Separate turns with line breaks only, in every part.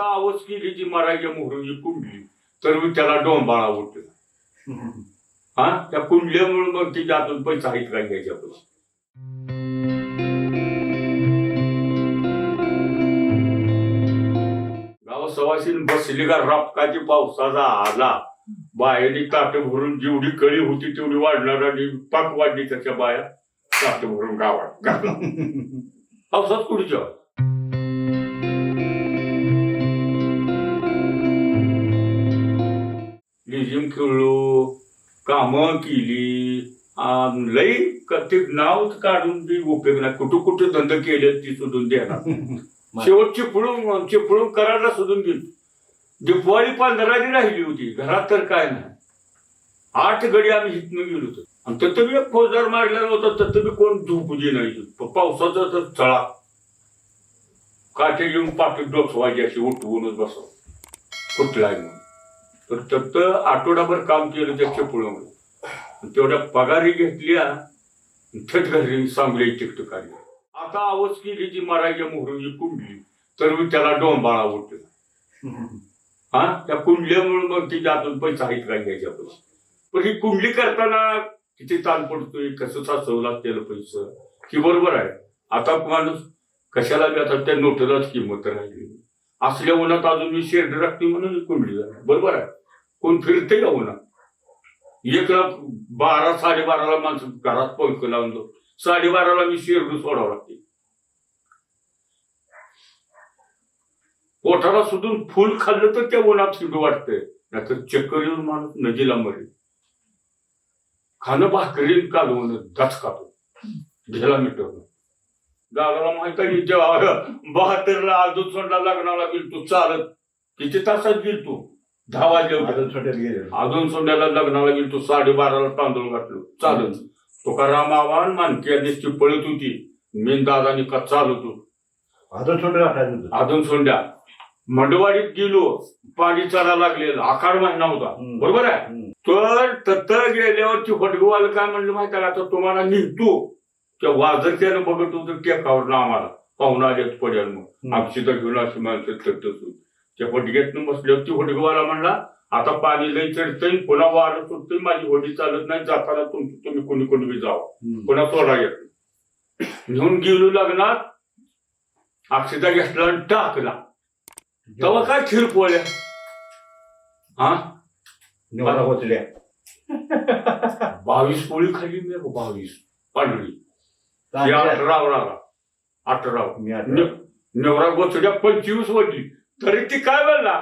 आता आवाज केली जी मरायच्या मोहरी कुंडली. तर मी त्याला डोंबाळा उठला. हा? त्या कुंडल्यामुळे मग तिच्या हातून पैसा आहेत का घ्यायच्या सवाशीन बसली का रपकाची पावसाचा आला. बाहेरी ताट भरून जेवढी कळी होती तेवढी वाढणार आणि पाक वाढली त्याच्या बाया ताट भरून गावात घातला. पावसात कुठे लिजिम खेळलो कामं केली. लई क- ते नाव काढून बी उपयोग नाही. कुठं कुठं धंद केले ती सोडून देणार. शेवट चिपळून चिपळून करायला सोडून गेली दिपवाळी पंधराची राहिली होती. घरात तर काय नाही. आठ गडी आम्ही हितनं गेलो होतो. आणि तिथं बी एक फौजदार मारलेला होता तिथं बी कोण झोपू दे नाही पावसाचा तर चळा काठे घेऊन पाठी डोसवायची अशी उठवूनच बसव कुठलाय म्हणून तर फक्त आठवडाभर काम केलं त्या चिपळून तेवढ्या पगारी घेतल्या थट घरी सांगली टिकट काढली आता आवाज केली जी मरायच्या मोहरी कुंडली तर मी त्याला डोंबाळा उठला हा त्या कुंडल्यामुळे मग तिच्या हातून पैसा आहेत का घ्यायच्या पण ही कुंडली करताना किती ताण पडतोय कसं साचवं लागतेल पैसा? की बरोबर आहे. आता माणूस कशाला बी आता त्या नोटेलाच किंमत राहिली असल्या उन्हात अजून मी शेड राखते म्हणून ही कुंडली बरोबर आहे. कोण फिरते का होणार एक लाख बारा साडेबाराला माणसं घरात पंख लावून जाऊ साडेबाराला मी शेरडू सोडावं लागते. पोटाला सुधून फुल खाल्लं तर त्या उन्हात शिडू वाटतंय. नाहीतर चक्कर येऊन माणूस नदीला मरेल. खाणं भाकरी कालवून दच खातो. झेला मिटवलं दादाला माहीत आहे जेव्हा बहात्तरला अजून सोंडा लग्नाला गेलतो चालत. किती तासात गेलतो? दहा वाजले होते.
गेले
अजून सोंड्याला लग्नाला गेलतो साडेबाराला तांदूळ घातलो. चालत तुकाराम आव्हान मानकी दिसती पळत होती. मी दादानी का
गाठायचं होतं.
अजून सोंड्या. मंडवाडीत गेलो पाणी चढा लागलेलं. आखाड महिना होता. बरोबर आहे. तर तत्तर गेल्यावरती फटगवाल काय म्हणलं माहिती आता तुम्हाला निघतो. त्या वाजरत्यानं बघत होतं टेकावर आम्हाला. पाहुणा आल्यात पडेल मग.
हम्म.
आपशीचा घेऊन अशी माणसं तटत होती. त्या फटग्यातनं बसल्यावर ती फटगवाला म्हणला आता पाणी लई चढतंय पुन्हा वारं सुटतंय माझी होडी चालत नाही जाताना तुमची तुम्ही कोणी कोणी बी जावं. पुन्हा सोडा येत. घेऊन गेलो लग्नात अक्षता घेतला आणि टाकला. तेव्हा काय खीर पोळ्या? हा?
निवडा होतल्या.
बावीस पोळी खाल्ली मी बावीस. पांढरी.
आता-
न- नवरा गोचड्या पंचवीस वडली तरी ती काय बोलला?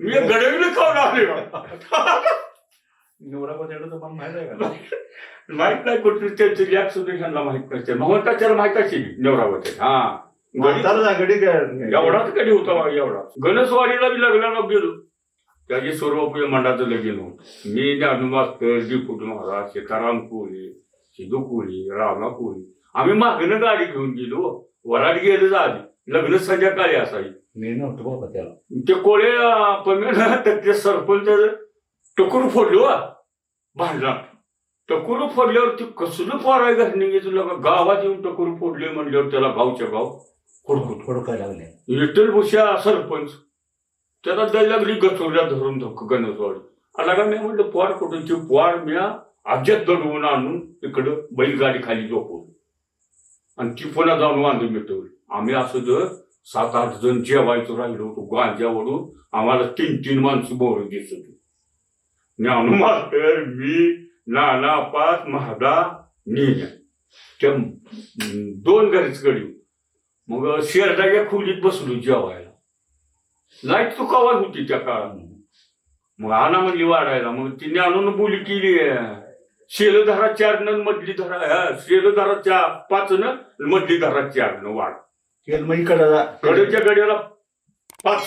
मी गडविले
तर मला माहीत
नाही कुठे त्यांचे लॅक सुद्धा ह्यांना माहीत नसते. महत्वाच्याला माहीत असेल नवरा गोचे हा एवढाच कधी होता एवढा. गणेशवाडीला बी लग्नाला गेलो. त्याची सर्वप्रिय मंडाचं लगीन होतं. मी जानू मास्तर दिपूट महाराज सीताराम कोळी सिद्धू कोळी रामा कोळी आम्ही मागणं गाडी घेऊन गेलो. वराड गेलं आधी लग्न संध्याकाळी असायची
मी नव्हतो बाबा त्याला.
ते कोळे पमेन तर ते सरपंच टकुर फोडलो भांडणात टकुर फोडल्यावर ते कसलं पोराय घालणे गेलं गावात येऊन टकुर फोडले म्हणल्यावर त्याला गावच्या गाव हुडकून
थोडं लागले.
विठ्ठल भुषा सरपंच त्याला द्यायला लागली गचोऱ्या धरून धक्क गणसवाडी आला का मी म्हटलं पोर कुठे ती पोर म्या अज्यात दडवून आणून इकडं बैलगाडी खाली झोपवली. आणि ती पुन्हा जाऊन वांदून मिटवली. आम्ही असं जर सात आठ जण जेवायचो राहिलो होतो गांजावरून आम्हाला तीन तीन माणसं बोळ दिसत होती. ज्ञानू मास्तर मी नाना पाच महादा नीन त्या दोन घरीच कडी मग शेरडाच्या खोलीत बसलो जेवायला. लाइट चुकावा होती त्या काळात मग आना म्हणली वाढायला. मग तिने आणून बोली केली शेलधारा चार न मधली धरा शेलधारा चार पाच न मधली धरा चार न वाढ.
तेल मग इकडे जा.
कडेच्या गड्याला पाच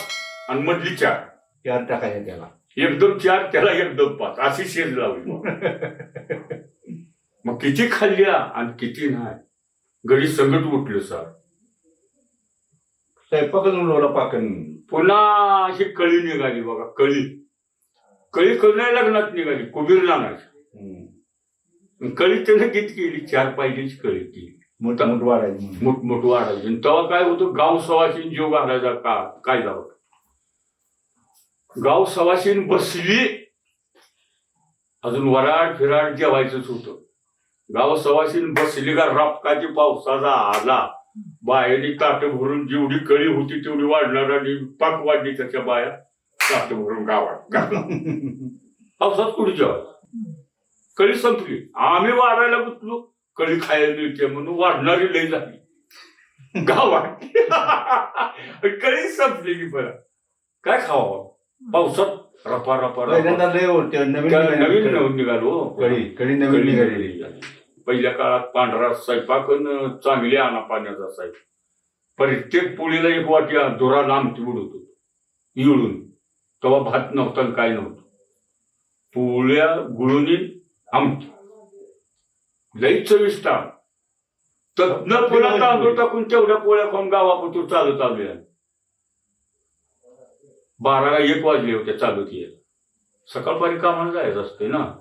आणि मधली चार.
चार टाकायचे त्याला.
एकदम चार त्याला एकदम पाच. अशी शेल लावली मग. मग किती खाल्ल्या आणि किती नाही. गडी संगत उठलं सर
स्वयंपाकच उडवला पाकन.
पुन्हा अशी कळी निघाली बघा कळी. कळी कळी लग्नात निघाली कुबीर
हम्म.
कळी त्यानं किती केली चार पाहिजेची कळी केली.
मोठ मोठ वाढायची म्हणून.
मोठमोठ वाढायचे. आणि तेव्हा काय होतं? गाव सवाशीन जीव घालायचा का? काय होता गाव सवाशीन बसली अजून वराड फिराड जेवायचंच होतं. गाव सवाशीन बसली का रापकाची पावसाचा आला. बाहेरनी ताट भरून जेवढी कळी होती तेवढी वाढणार आणि पाक वाढली त्याच्या बाया ताट भरून गावात पावसात कुठे जेवायचं? कळी संपली. आम्ही वाढायला गुतलो. कळी खायला मिळते म्हणून वाढणारी लई झाली. गावात. कळी संपली की बरं? काय खावं? पावसात रपा रपा
लय नवीन
नवीन निघालो.
कळी कळी नवीन निघालेली
निघाली. पहिल्या काळात पांढरा स्वयंपाक चांगली आणा पाण्याचा असायचा प्रत्येक पोळीला एक वाटी दोरा लांब उडत होतो इळून. तेव्हा भात नव्हता काय नव्हतं. पोळ्या गुळुनी आमटी. लई चविष्ट तज्ञ पुन्हा तांदूळ टाकून तेवढ्या पोळ्या खाऊन गावापुरतो चालत आलोय बाराला एक वाजले होते चालत यायला सकाळपारी कामाला जायचं असते ना.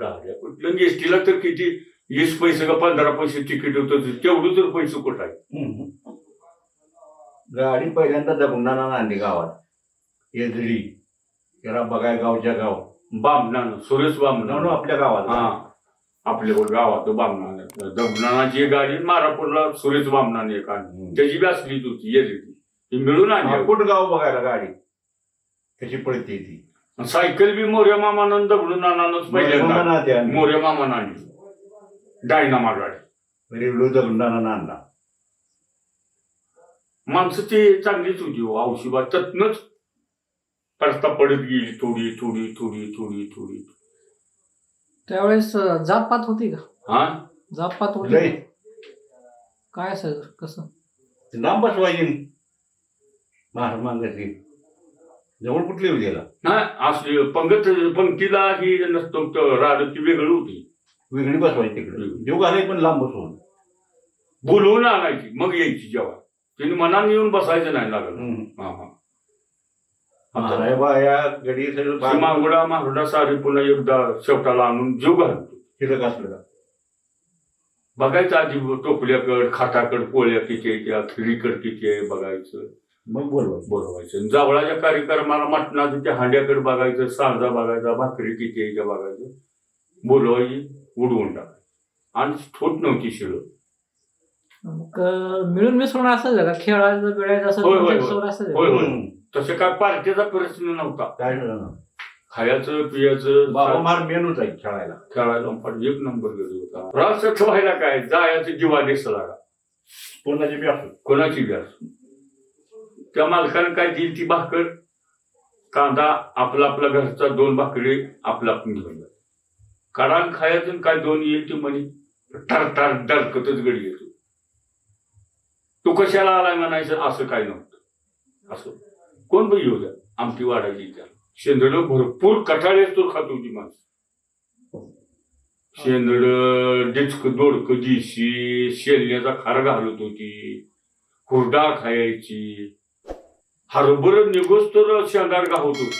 गाड्या कुठलं एसटीला तर किती? वीस पैसे का पंधरा पैसे तिकीट होतं तेवढं तर पैसे कुठं आहे.
गाडी पहिल्यांदा दगडाना आणली गावात. येजडी त्याला बघाय गावच्या गाव.
बामणानं सुरेश
म्हणून
बामणा
आपल्या गावात.
हा. आपल्या गावात बामणानं दगडानाची गाडी मारापूरला सुरेश बामणाने एक आणली. त्याची बी असलीच होती येत ती. मिळून आणली.
कुठं गाव बघायला गाडी? कशी पडते ती.
सायकल बी मोर्या मामानं दगडून नानानच पहिल्यांदा मोर्या मामानं आणली. डायनामा गाडी
रेल्वे दगडाना आणला.
माणसं ती चांगलीच होती हो औषधा. त्यातनच रस्ता पडत गेली थोडी थोडी थोडी थोडी थोडी.
त्यावेळेस अं, जातपात होती का?
हा?
जातपात होती
लय
का? काय सर कसं?
लांब बसवायची महाराज मांगायची. जवळ कुठली होती
नाही असली पंगत पंक्तीला ही नसतो तो राड ती वेगळी होती.
वेगळी बसवायची तिकडे. देव घालाय पण लांब बसवून.
बोलवून आणायची मग यायची जेव्हा. तिने मनाने येऊन बसायचं नाही लागलं.
हम्म.
हा हा.
गडी
मांगडा मांगडा सारी पुन्हा एकदा शेवटाला आणून जीव घालतो.
शिलक असलं का
बघायचं आधी टोपल्याकड खाटाकड पोळ्या किती आहे त्या खिरीकड किती आहे बघायचं.
मग बोलवायचं.
बोलवायचं. जावळाच्या कार्यक्रमाला मटणाचं त्या हांड्याकडे बघायचं सांजा बघायचा भाकरी किती यायच्या बघायचं. बोलवायची उडवून टाकायची. आणि ठोट नव्हती शिळ.
मग मिळून मिसळून असायचं का खेळायचं बिळायचं असं
होय, होय, तसं काय पार्टीचा प्रश्न नव्हता.
काय झालं ना?
खायचं पियाचं
बाबा मार मेनूच आहे खेळायला.
खेळायला पण एक नंबर गेलो होता. रास ठेवायला काय? जायचं जीवा दिसला
कोणाची बी असो.
कोणाची व्यास त्या मालकानं काय दिली ती भाकर? कांदा आपला आपला घरचा दोन भाकरी आपला आपण घेऊन. काढान खायचं काय दोन येईल ती म्हणे. टर टर डरकतच गडी येतो. तू कशाला आलाय म्हणायचं असं काय नव्हतं. असं. कोण बी येऊ द्या आमटी वाढायची त्या शेंदड भरपूर कठाळे तो खात होती माणसं. शेंदड डिचक दोडक दिशी शेलण्याचा खार घालत होती. हुरडा खायची. हरभर निघोस तर शेंगार गावत होती.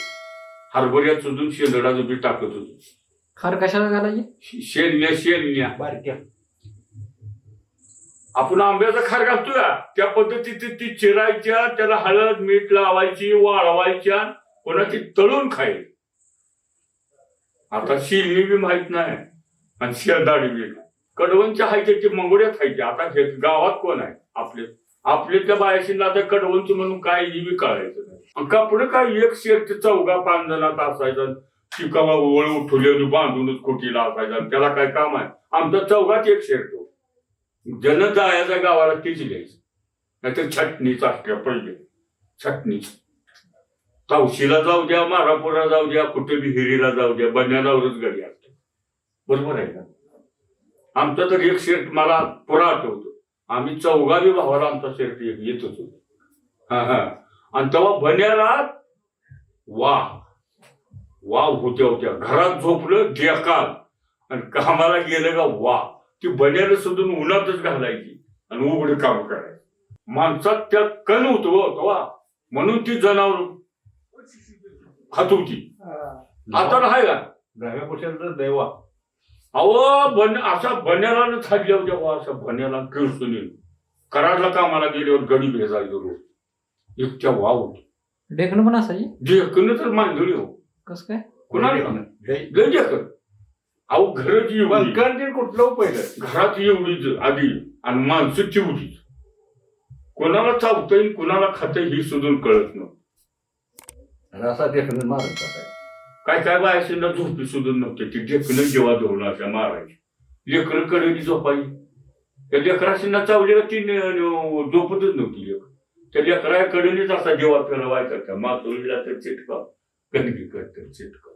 हरभऱ्यात सुधून शेंदडाचं बी टाकत होतो.
खार कशाला घालायची?
शेलण्या शेलण्या.
बारक्या.
आपण आंब्याचा खार घालतो त्या पद्धतीत ती चिरायच्या त्याला हळद मीठ लावायची वाळवायच्या कोणाची तळून खाईल. आता शिलनी बी माहीत नाही आणि शेंदाडी बी नाही. कडवनच्या हायच्या ते मंगोड्या खायचे आता हे गावात कोण आहे? आपले आपले त्या बायाशीला आता कडवणचं म्हणून काय बी कळायचं नाही. आणि कापड काय एक शेर चौघा पाच जणात असायचा शिकावा ओळ उठवले बांधूनच खोटीला असायचा त्याला काय काम आहे? आमचा चौघात एक शेर तो. जन जायचा गावाला तीच घ्यायचं. नाहीतर छटणीच असल्या पहिले. छटणीच तावशीला जाऊ द्या मारापुरा जाऊ द्या कुठे बी हिरीला जाऊ द्या बन्यालावरच गडी असते. बरोबर आहे का? आमचा तर एक शेट मला पुरा आठवतो. आम्ही चौघावी भावाला आमचा शेट एक येत होतो. हा हा. आणि तेव्हा बन्याला वा. वाव होत्या होत्या. घरात झोपलं जेकाल. आणि कामाला गेलं का वा. ती बन्याला सोडून उन्हातच घालायची आणि उघड काम करायचं. माणसात त्या कण होतो हो म्हणून ती जनावर खात होती आता आहे का?
डाव्या दैवा.
अहो बन असा बन्याला थाडल्यावर जेव्हा असा बन्याला किळसून कराडला कामाला गेल्यावर गडी भेजायचो रोज. इतक्या वाव
डेकन पण असायची?
देखणं तर मांडली हो.
कसं काय?
कुणाला? अहो घराची एवढी
बंकन ते कुठलं हो पहिलं?
घरात एवढीच आधी आणि माणसं चिवडीच कोणाला चावता येईल कुणाला खाता येईल हे सुद्धा कळत नव्हतं.
रसा देखणं मारत.
काय काय बायसींना झोपी सुद्धा नव्हते ती ढेकणं जेव्हा धरून अशा मारायची. लेकरं कडेली झोपाई त्या लेकराशींना चावली का ती झोपतच नव्हती लेकर. त्या लेकरा कडेनेच असा जेव्हा फिरवायचा त्या मातोळीला तर चिटका कणकी तर चिटका